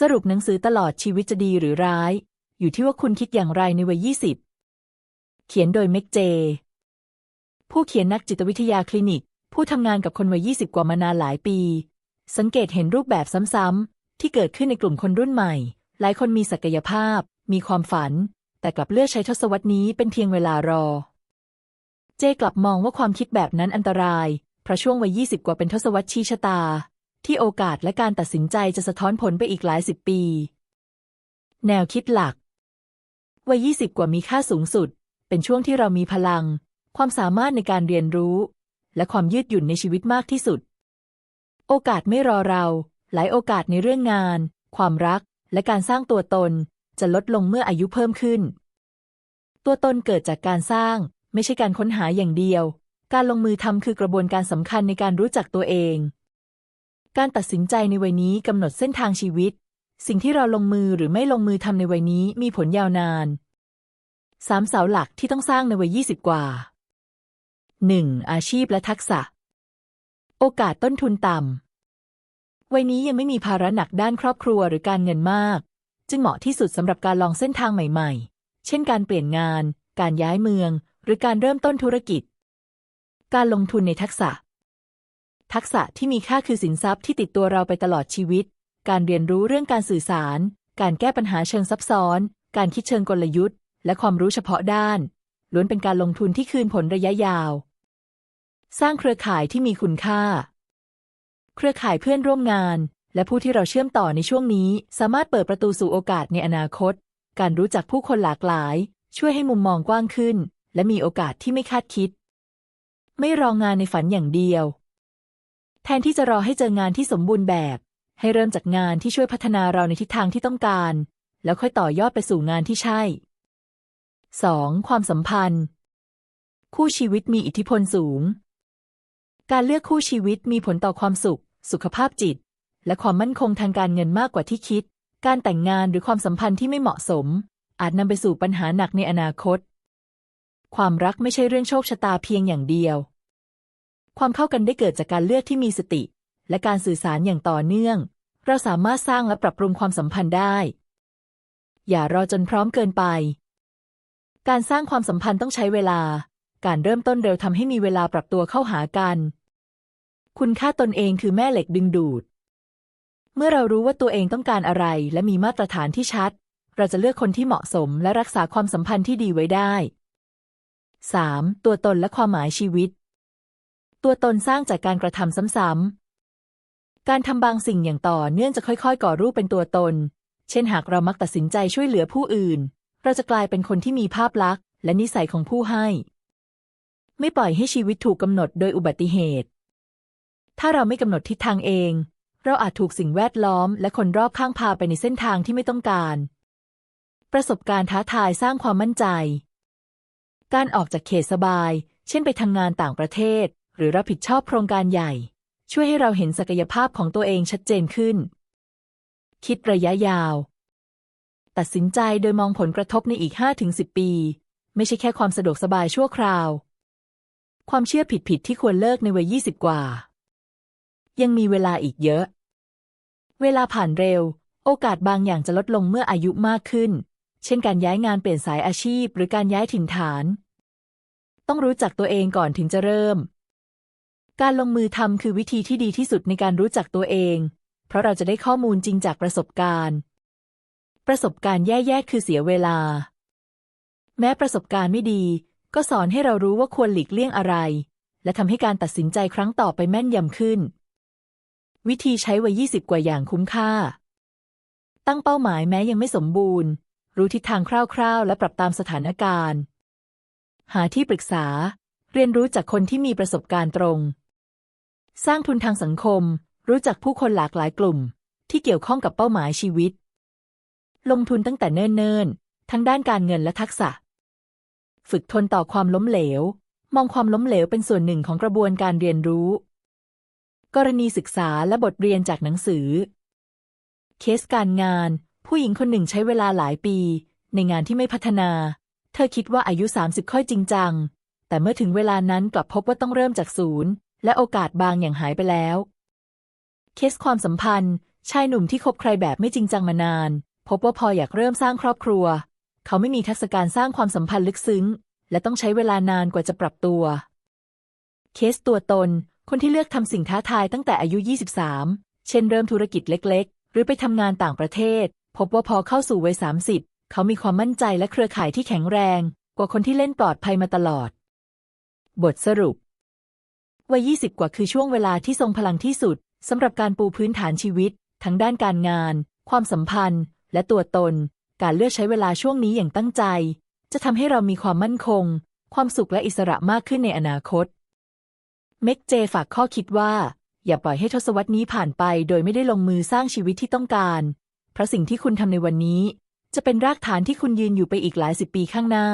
สรุปหนังสือตลอดชีวิตจะดีหรือร้าย อยู่ที่ว่าคุณคิดอย่างไรในวัย 20 เขียนโดยเม็กเจ ผู้เขียนนักจิตวิทยาคลินิก ผู้ทำงานกับคนวัย 20 กว่ามานานหลายปี สังเกตเห็นรูปแบบซ้ำๆ ที่เกิดขึ้นในกลุ่มคนรุ่นใหม่ หลายคนมีศักยภาพ มีความฝัน แต่กลับเลือกใช้ทศวรรษนี้เป็นเพียงเวลารอ เจกลับมองว่าความคิดแบบนั้นอันตรายเพราะช่วงวัย 20 กว่าเป็นทศวรรษชี้ชะตา ที่โอกาสและการตัดสินใจจะสะท้อนผลไปอีกหลายสิบปี แนวคิดหลัก วัย 20 กว่ามีค่าสูงสุด เป็นช่วงที่เรามีพลัง ความสามารถในการเรียนรู้ และความยืดหยุ่นในชีวิตมากที่สุด โอกาสไม่รอเรา หลายโอกาสในเรื่องงาน ความรัก และการสร้างตัวตน จะลดลงเมื่ออายุเพิ่มขึ้น ตัวตนเกิดจากการสร้าง ไม่ใช่การค้นหาอย่างเดียว การลงมือทำคือกระบวนการสำคัญในการรู้จักตัวเอง การตัดสินใจในวัยนี้กำหนดเส้นทางชีวิต สิ่งที่เราลงมือหรือไม่ลงมือทำในวัยนี้มีผลยาวนานสามเสาหลักที่ต้องสร้างในวัย20กว่า 1. อาชีพและทักษะ โอกาสต้นทุนต่ำวัยนี้ยังไม่มีภาระหนักด้านครอบครัวหรือการเงินมาก จึงเหมาะที่สุดสำหรับการลองเส้นทางใหม่ๆ เช่นการเปลี่ยนงาน การย้ายเมือง หรือการเริ่มต้นธุรกิจ การลงทุนในทักษะ ทักษะที่มีค่าคือสินทรัพย์ที่ติดตัวเราไปตลอดชีวิต การเรียนรู้เรื่องการสื่อสาร การแก้ปัญหาเชิงซับซ้อน การคิดเชิงกลยุทธ์ และความรู้เฉพาะด้าน ล้วนเป็นการลงทุนที่คืนผลระยะยาว สร้างเครือข่ายที่มีคุณค่า เครือข่ายเพื่อนร่วมงาน และผู้ที่เราเชื่อมต่อในช่วงนี้ สามารถเปิดประตูสู่โอกาสในอนาคต การรู้จักผู้คนหลากหลาย ช่วยให้มุมมองกว้างขึ้น และมีโอกาสที่ไม่คาดคิด ไม่รองานในฝันอย่างเดียว แทนที่จะรอให้เจองานที่สมบูรณ์แบบ ให้เริ่มจากงานที่ช่วยพัฒนาเราในทิศทางที่ต้องการ แล้วค่อยต่อยอดไปสู่งานที่ใช่ 2. ความสัมพันธ์ คู่ชีวิตมีอิทธิพลสูง การเลือกคู่ชีวิตมีผลต่อความสุข สุขภาพจิต และความมั่นคงทางการเงินมากกว่าที่คิด การแต่งงานหรือความสัมพันธ์ที่ไม่เหมาะสม อาจนำไปสู่ปัญหาหนักในอนาคต ความรักไม่ใช่เรื่องโชคชะตาเพียงอย่างเดียว ความเข้ากันได้เกิดจากการเลือกที่มีสติ และการสื่อสารอย่างต่อเนื่อง เราสามารถสร้างและปรับปรุงความสัมพันธ์ได้ อย่ารอจนพร้อมเกินไป การสร้างความสัมพันธ์ต้องใช้เวลา การเริ่มต้นเร็วทำให้มีเวลาปรับตัวเข้าหากัน คุณค่าตนเองคือแม่เหล็กดึงดูด เมื่อเรารู้ว่าตัวเองต้องการอะไรและมีมาตรฐานที่ชัด เราจะเลือกคนที่เหมาะสมและรักษาความสัมพันธ์ที่ดีไว้ได้ 3. ตัวตนและความหมายชีวิต ตัวตนสร้างจากการกระทำซ้ำๆ การทำบางสิ่งอย่างต่อเนื่องจะค่อยๆ ก่อรูปเป็นตัวตน เช่นหากเรามักตัดสินใจช่วยเหลือผู้อื่น เราจะกลายเป็นคนที่มีภาพลักษณ์ และนิสัยของผู้ให้ ไม่ปล่อยให้ชีวิตถูกกำหนดโดยอุบัติเหตุ ถ้าเราไม่กำหนดทิศทางเอง เราอาจถูกสิ่งแวดล้อม และคนรอบข้างพาไปในเส้นทางที่ไม่ต้องการ ประสบการณ์ท้าทายสร้างความมั่นใจ การออกจากเขตสบาย เช่นไปทำงานต่างประเทศ หรือรับผิดชอบโครงการใหญ่ ช่วยให้เราเห็นศักยภาพของตัวเองชัดเจนขึ้น คิดระยะยาว ตัดสินใจโดยมองผลกระทบในอีก 5-10 ปี ไม่ใช่แค่ความสะดวกสบายชั่วคราว ความเชื่อผิดๆที่ควรเลิกในวัย 20 กว่า ยังมีเวลาอีกเยอะ เวลาผ่านเร็ว โอกาสบางอย่างจะลดลงเมื่ออายุมากขึ้น เช่นการย้ายงานเปลี่ยนสายอาชีพ หรือการย้ายถิ่นฐาน ต้องรู้จักตัวเองก่อนถึงจะเริ่ม การลงมือทำคือวิธีที่ดีที่สุดในการรู้จักตัวเอง เพราะเราจะได้ข้อมูลจริงจากประสบการณ์ ประสบการณ์แย่ๆคือเสียเวลา แม้ประสบการณ์ไม่ดี ก็สอนให้เรารู้ว่าควรหลีกเลี่ยงอะไร และทำให้การตัดสินใจครั้งต่อไปแม่นยำขึ้น วิธีใช้วัย20 กว่าอย่างคุ้มค่า ตั้งเป้าหมายแม้ยังไม่สมบูรณ์ รู้ทิศทางคร่าวๆ และปรับตามสถานการณ์ หาที่ปรึกษา เรียนรู้จากคนที่มีประสบการณ์ตรง สร้างทุนทางสังคม รู้จักผู้คนหลากหลายกลุ่ม ที่เกี่ยวข้องกับเป้าหมายชีวิต ลงทุนตั้งแต่เนิ่นๆ ทั้งด้านการเงินและทักษะ ฝึกทนต่อความล้มเหลว มองความล้มเหลวเป็นส่วนหนึ่งของกระบวนการเรียนรู้ กรณีศึกษาและบทเรียนจากหนังสือ เคสการงาน ผู้หญิงคนหนึ่งใช้เวลาหลายปี ในงานที่ไม่พัฒนา เธอคิดว่าอายุ 30 ค่อยจริงจังแต่เมื่อถึงเวลานั้นกลับพบว่าต้องเริ่มจากศูนย์ และโอกาสบางอย่างหายไปแล้ว เคสความสัมพันธ์ ชายหนุ่มที่คบใครแบบไม่จริงจังมานาน พบว่าพออยากเริ่มสร้างครอบครัว เขาไม่มีทักษะการสร้างความสัมพันธ์ลึกซึ้ง และต้องใช้เวลานานกว่าจะปรับตัว เคสตัวตน คนที่เลือกทำสิ่งท้าทายตั้งแต่อายุ 23 เช่นเริ่มธุรกิจเล็ก ๆ หรือไปทำงานต่างประเทศ พบว่าพอเข้าสู่วัย30 เขามีความมั่นใจและเครือข่ายที่แข็งแรง กว่าคนที่เล่นปลอดภัยมาตลอด บทสรุป วัย 20 กว่าคือช่วงเวลาที่ทรงพลังที่สุดสำหรับการปูพื้นฐานชีวิต ทั้งด้านการงาน ความสัมพันธ์ และตัวตน การเลือกใช้เวลาช่วงนี้อย่างตั้งใจ จะทำให้เรามีความมั่นคง ความสุขและอิสระมากขึ้นในอนาคต เมกเจฝากข้อคิดว่า อย่าปล่อยให้ทศวรรษนี้ผ่านไป โดยไม่ได้ลงมือสร้างชีวิตที่ต้องการ เพราะสิ่งที่คุณทำในวันนี้ จะเป็นรากฐานที่คุณยืนอยู่ไปอีกหลายสิบปีข้างหน้า